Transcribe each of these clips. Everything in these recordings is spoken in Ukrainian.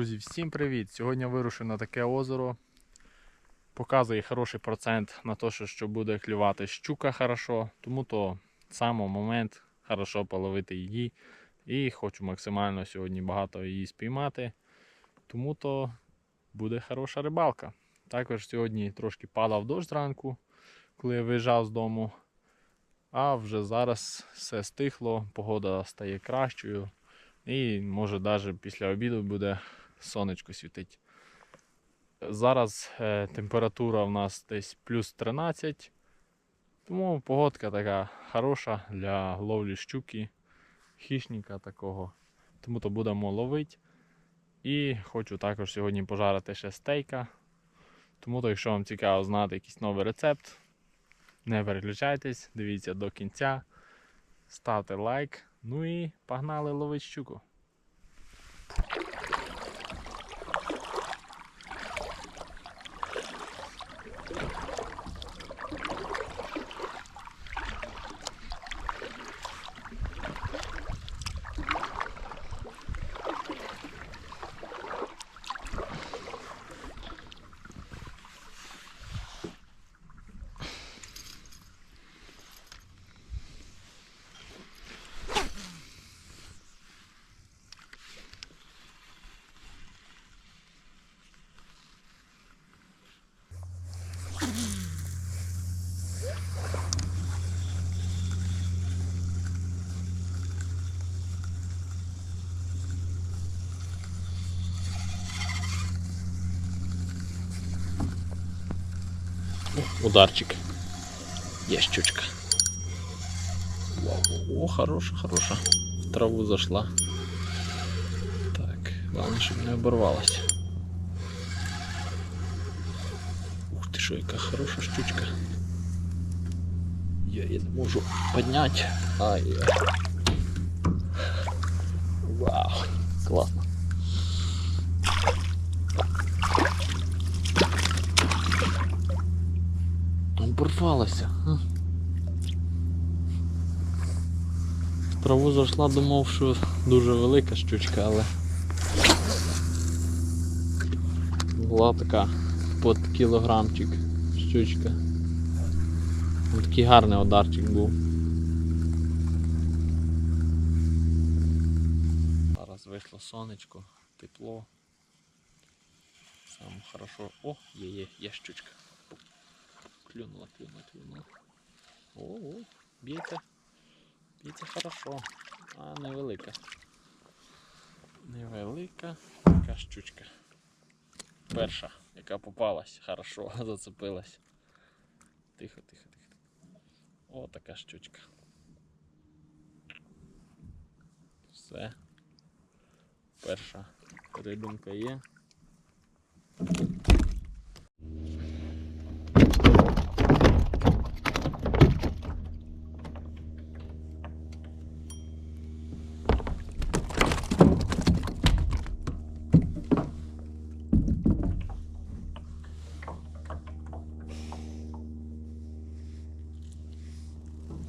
Друзі, всім привіт! Сьогодні вирушив на таке озеро. Показує хороший процент на те, що, що буде клювати щука хорошо. Тому то саме момент хорошо половити її. І хочу максимально сьогодні багато її спіймати. Тому то буде хороша рибалка. Також сьогодні трошки падав дощ зранку, коли я виїжджав з дому. А вже зараз все стихло, погода стає кращою. І може навіть після обіду буде сонечко світить. Зараз е, температура в нас десь плюс 13, тому погодка така хороша для ловлі щуки, хищника такого. Тому то будемо ловити. І хочу також сьогодні пожарити ще стейка. Тому то, якщо вам цікаво знати якийсь новий рецепт, не переключайтесь, дивіться до кінця, ставте лайк. Ну і погнали ловити щуку. Ударчик. Є щучка. Вау, о, хороша, хороша. В траву зашла. Так, главное, щоб не оборвалась. Ух ти що, яка хороша щучка. Я її не можу підняти. Ай. Вау, класно. Оборвалася. Траву зайшла, думав, що дуже велика щучка, але була така під кілограмчик щучка. Такий гарний ударчик був. Зараз вийшло сонечко, тепло. Саме хорошо. О, є, є, є щучка. Клюнула, клюнула, клюнула. О, о, б'ється. Б'ється хорошо. А невелика. Невелика така щучка. Перша, яка попалась, хорошо зацепилась. Тихо, тихо, тихо. О, така щучка. Все. Перша рибинка є.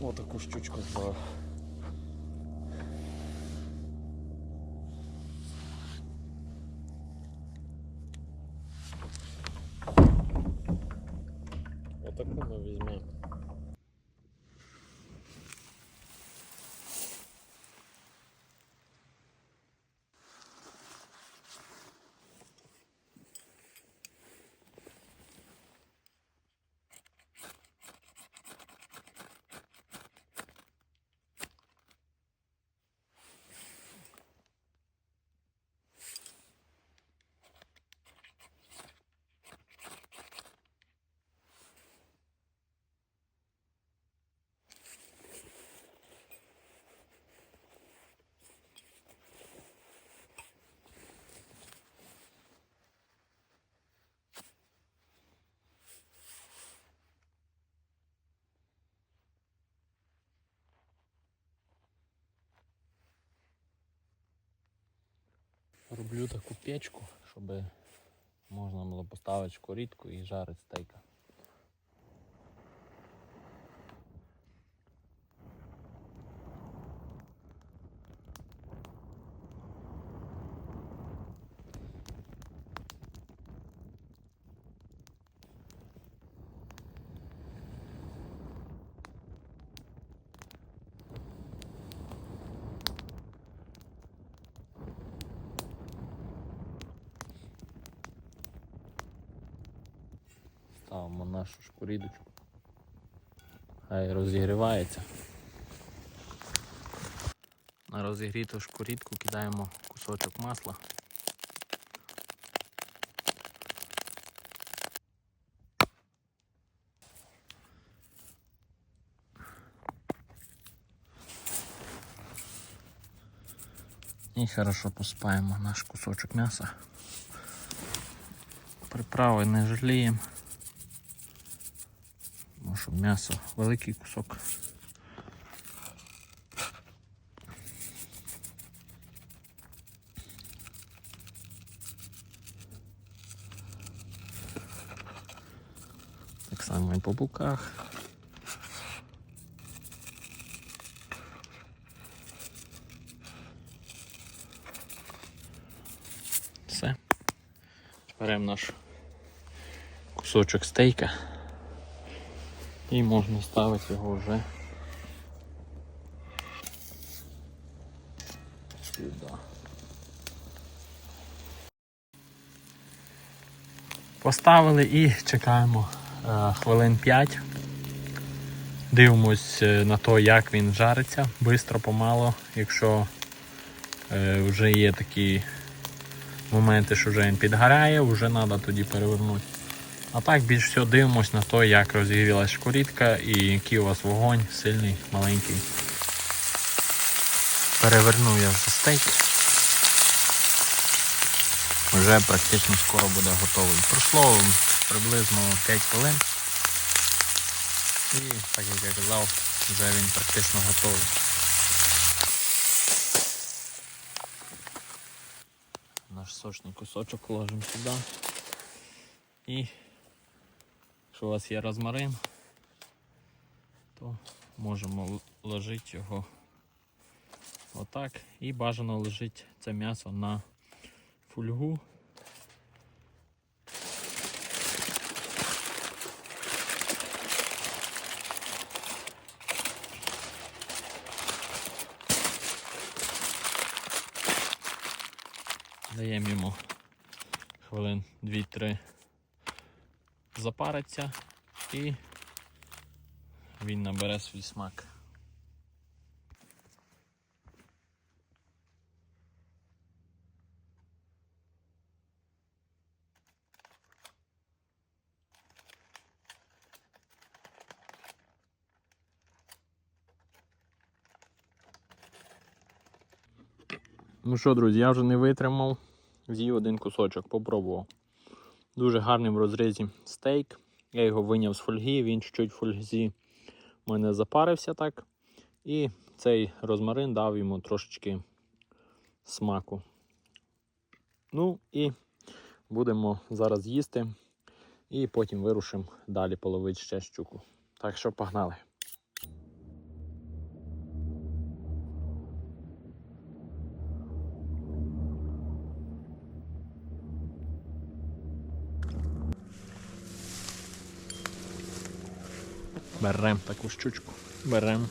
О, таку щучку зловив. Отаку ми візьмемо. Роблю таку печку, щоб можна було поставити шкурітку і жарити стейка. Ставимо нашу шкурідочку. Хай розігрівається. На розігріту шкурідку кидаємо кусочок масла. І хорошо посипаємо наш кусочок м'яса. Приправи не жаліємо. М'ясо великий кусок. Так само і по боках. Все. Беремо наш кусочок стейка і можна ставити його вже сюди. Поставили і чекаємо е, хвилин 5. Дивимось е, на те, як він жариться, швидко, помало. Якщо е, вже є такі моменти, що вже він підгоряє, вже треба тоді перевернути. А так більш всього дивимось на те, як розігрілась шкурітка і який у вас вогонь сильний, маленький. Перевернув я вже стейк. Вже практично скоро буде готовий. Пройшло приблизно 5 хвилин. І так як я казав, вже він практично готовий. Наш сочний кусочок ложимо сюди. І якщо у вас є розмарин, то можемо ложити його отак. І бажано лежить це м'ясо на фольгу. Даємо йому хвилин 2-3 запариться і він набере свій смак. Ну що, друзі, я вже не витримав, з'їв один кусочок, попробував. Дуже гарний в розрізі стейк. Я його виняв з фольги, він чуть-чуть в фользі в мене запарився так. І цей розмарин дав йому трошечки смаку. Ну і будемо зараз їсти. І потім вирушимо далі половити ще щуку. Так що погнали. Берем таку щучку. Берем.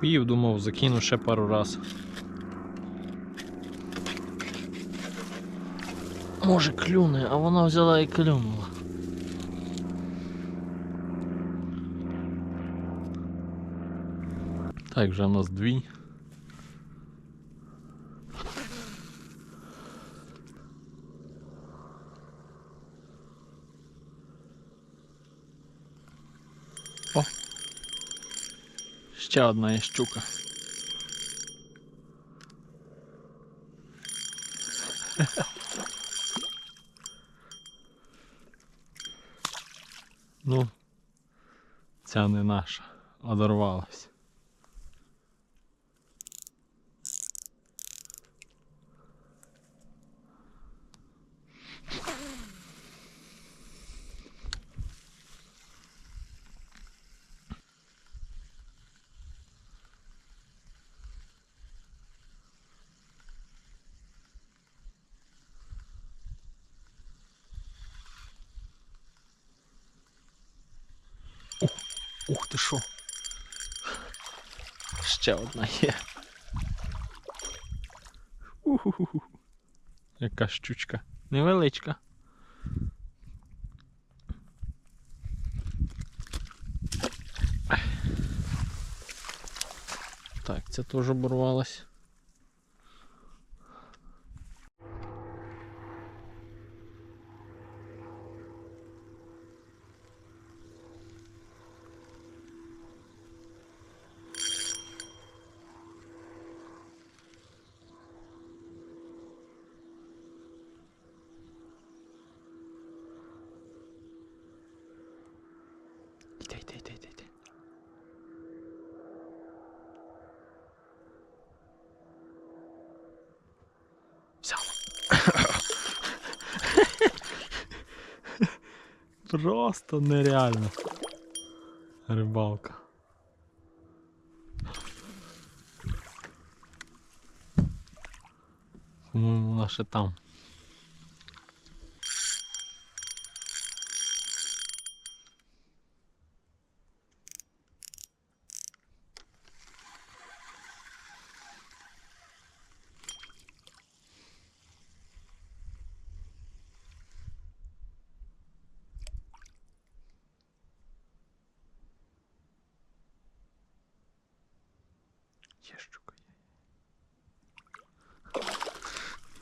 Поїв, думав, закину ще пару раз. Може клюне, а вона взяла і клюнула. Так, вже в нас дві. О! Ще одна є щука. Ну, ця не наша, одорвалась. Ух ти що. Ще одна є. Уху. Яка щучка. Невеличка. Так, це теж оборвалось. Просто нереально. Рибалка. По-моєму, вона ще там.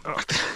Є щука.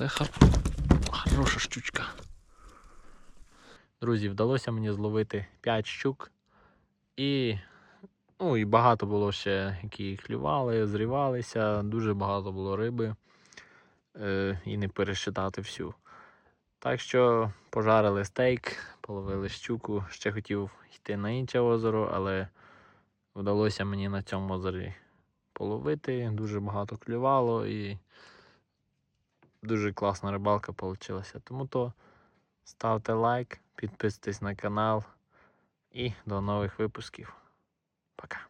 Оце хор... хороша щучка. Друзі, вдалося мені зловити 5 щук. І, ну, і багато було ще, які клювали, зрівалися, дуже багато було риби. Е, і не пересчитати всю. Так що пожарили стейк, половили щуку. Ще хотів йти на інше озеро, але вдалося мені на цьому озері половити. Дуже багато клювало і дуже класна рибалка вийшла. Тому то ставте лайк, підписуйтесь на канал і до нових випусків. Пока.